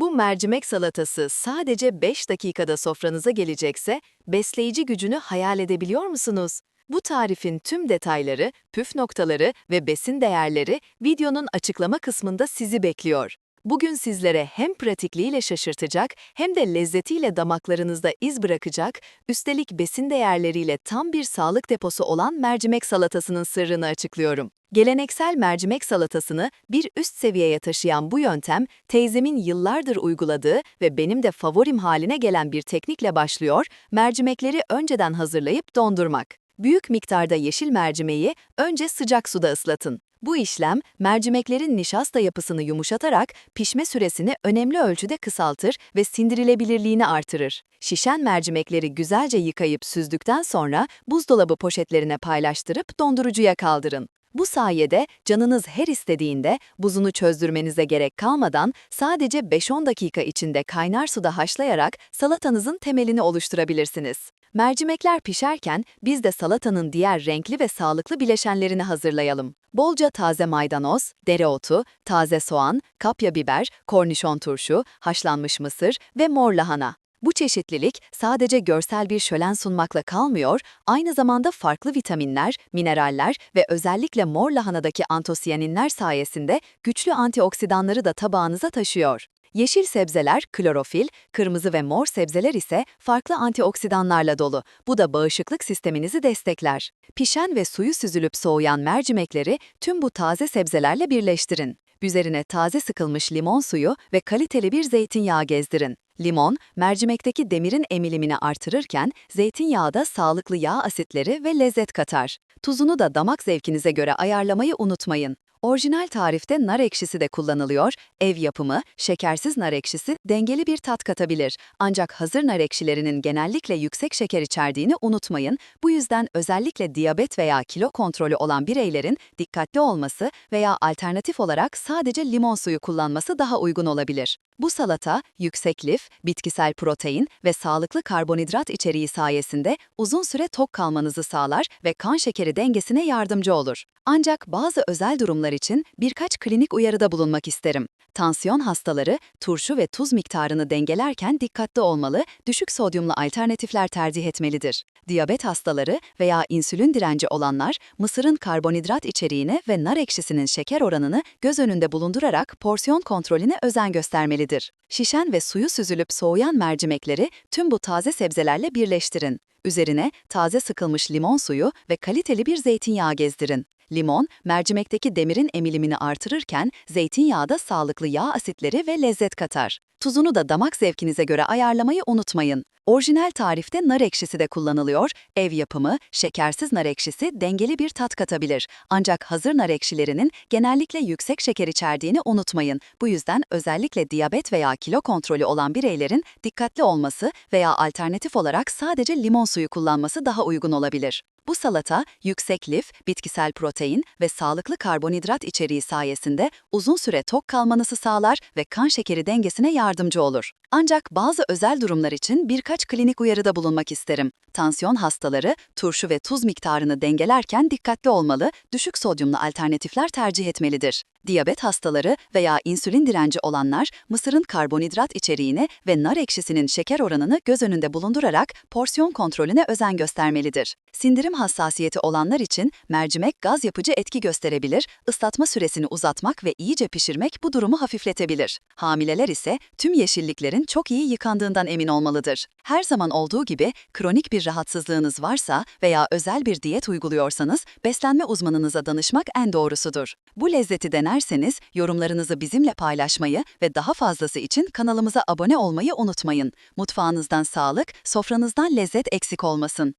Bu mercimek salatası sadece 5 dakikada sofranıza gelecekse, besleyici gücünü hayal edebiliyor musunuz? Bu tarifin tüm detayları, püf noktaları ve besin değerleri videonun açıklama kısmında sizi bekliyor. Bugün sizlere hem pratikliğiyle şaşırtacak hem de lezzetiyle damaklarınızda iz bırakacak, üstelik besin değerleriyle tam bir sağlık deposu olan mercimek salatasının sırrını açıklıyorum. Geleneksel mercimek salatasını bir üst seviyeye taşıyan bu yöntem, teyzemin yıllardır uyguladığı ve benim de favorim haline gelen bir teknikle başlıyor, mercimekleri önceden hazırlayıp dondurmak. Büyük miktarda yeşil mercimeği önce sıcak suda ıslatın. Bu işlem, mercimeklerin nişasta yapısını yumuşatarak pişme süresini önemli ölçüde kısaltır ve sindirilebilirliğini artırır. Şişen mercimekleri güzelce yıkayıp süzdükten sonra buzdolabı poşetlerine paylaştırıp dondurucuya kaldırın. Bu sayede canınız her istediğinde buzunu çözdürmenize gerek kalmadan sadece 5-10 dakika içinde kaynar suda haşlayarak salatanızın temelini oluşturabilirsiniz. Mercimekler pişerken biz de salatanın diğer renkli ve sağlıklı bileşenlerini hazırlayalım. Bolca taze maydanoz, dereotu, taze soğan, kapya biber, kornişon turşu, haşlanmış mısır ve mor lahana. Bu çeşitlilik sadece görsel bir şölen sunmakla kalmıyor, aynı zamanda farklı vitaminler, mineraller ve özellikle mor lahanadaki antosiyaninler sayesinde güçlü antioksidanları da tabağınıza taşıyor. Yeşil sebzeler klorofil, kırmızı ve mor sebzeler ise farklı antioksidanlarla dolu. Bu da bağışıklık sisteminizi destekler. Pişen ve suyu süzülüp soğuyan mercimekleri tüm bu taze sebzelerle birleştirin. Üzerine taze sıkılmış limon suyu ve kaliteli bir zeytinyağı gezdirin. Limon, mercimekteki demirin emilimini artırırken zeytinyağı da sağlıklı yağ asitleri ve lezzet katar. Tuzunu da damak zevkinize göre ayarlamayı unutmayın. Orijinal tarifte nar ekşisi de kullanılıyor, ev yapımı, şekersiz nar ekşisi dengeli bir tat katabilir. Ancak hazır nar ekşilerinin genellikle yüksek şeker içerdiğini unutmayın, bu yüzden özellikle diyabet veya kilo kontrolü olan bireylerin dikkatli olması veya alternatif olarak sadece limon suyu kullanması daha uygun olabilir. Bu salata, yüksek lif, bitkisel protein ve sağlıklı karbonhidrat içeriği sayesinde uzun süre tok kalmanızı sağlar ve kan şekeri dengesine yardımcı olur. Ancak bazı özel durumlar için birkaç klinik uyarıda bulunmak isterim. Tansiyon hastaları turşu ve tuz miktarını dengelerken dikkatli olmalı, düşük sodyumlu alternatifler tercih etmelidir. Diyabet hastaları veya insülin direnci olanlar mısırın karbonhidrat içeriğini ve nar ekşisinin şeker oranını göz önünde bulundurarak porsiyon kontrolüne özen göstermelidir. Şişen ve suyu süzülüp soğuyan mercimekleri tüm bu taze sebzelerle birleştirin. Üzerine taze sıkılmış limon suyu ve kaliteli bir zeytinyağı gezdirin. Limon, mercimekteki demirin emilimini artırırken zeytinyağı da sağlıklı yağ asitleri ve lezzet katar. Tuzunu da damak zevkinize göre ayarlamayı unutmayın. Orijinal tarifte nar ekşisi de kullanılıyor, ev yapımı, şekersiz nar ekşisi dengeli bir tat katabilir. Ancak hazır nar ekşilerinin genellikle yüksek şeker içerdiğini unutmayın. Bu yüzden özellikle diyabet veya kilo kontrolü olan bireylerin dikkatli olması veya alternatif olarak sadece limon suyu kullanması daha uygun olabilir. Bu salata, yüksek lif, bitkisel protein ve sağlıklı karbonhidrat içeriği sayesinde uzun süre tok kalmanızı sağlar ve kan şekeri dengesine yardımcı olur. Ancak bazı özel durumlar için birkaç klinik uyarıda bulunmak isterim. Tansiyon hastaları turşu ve tuz miktarını dengelerken dikkatli olmalı, düşük sodyumlu alternatifler tercih etmelidir. Diyabet hastaları veya insülin direnci olanlar mısırın karbonhidrat içeriğini ve nar ekşisinin şeker oranını göz önünde bulundurarak porsiyon kontrolüne özen göstermelidir. Sindirim hassasiyeti olanlar için mercimek gaz yapıcı etki gösterebilir, ıslatma süresini uzatmak ve iyice pişirmek bu durumu hafifletebilir. Hamileler ise tüm yeşilliklerin çok iyi yıkandığından emin olmalıdır. Her zaman olduğu gibi kronik bir rahatsızlığınız varsa veya özel bir diyet uyguluyorsanız beslenme uzmanınıza danışmak en doğrusudur. Bu lezzeti denerseniz yorumlarınızı bizimle paylaşmayı ve daha fazlası için kanalımıza abone olmayı unutmayın. Mutfağınızdan sağlık, sofranızdan lezzet eksik olmasın.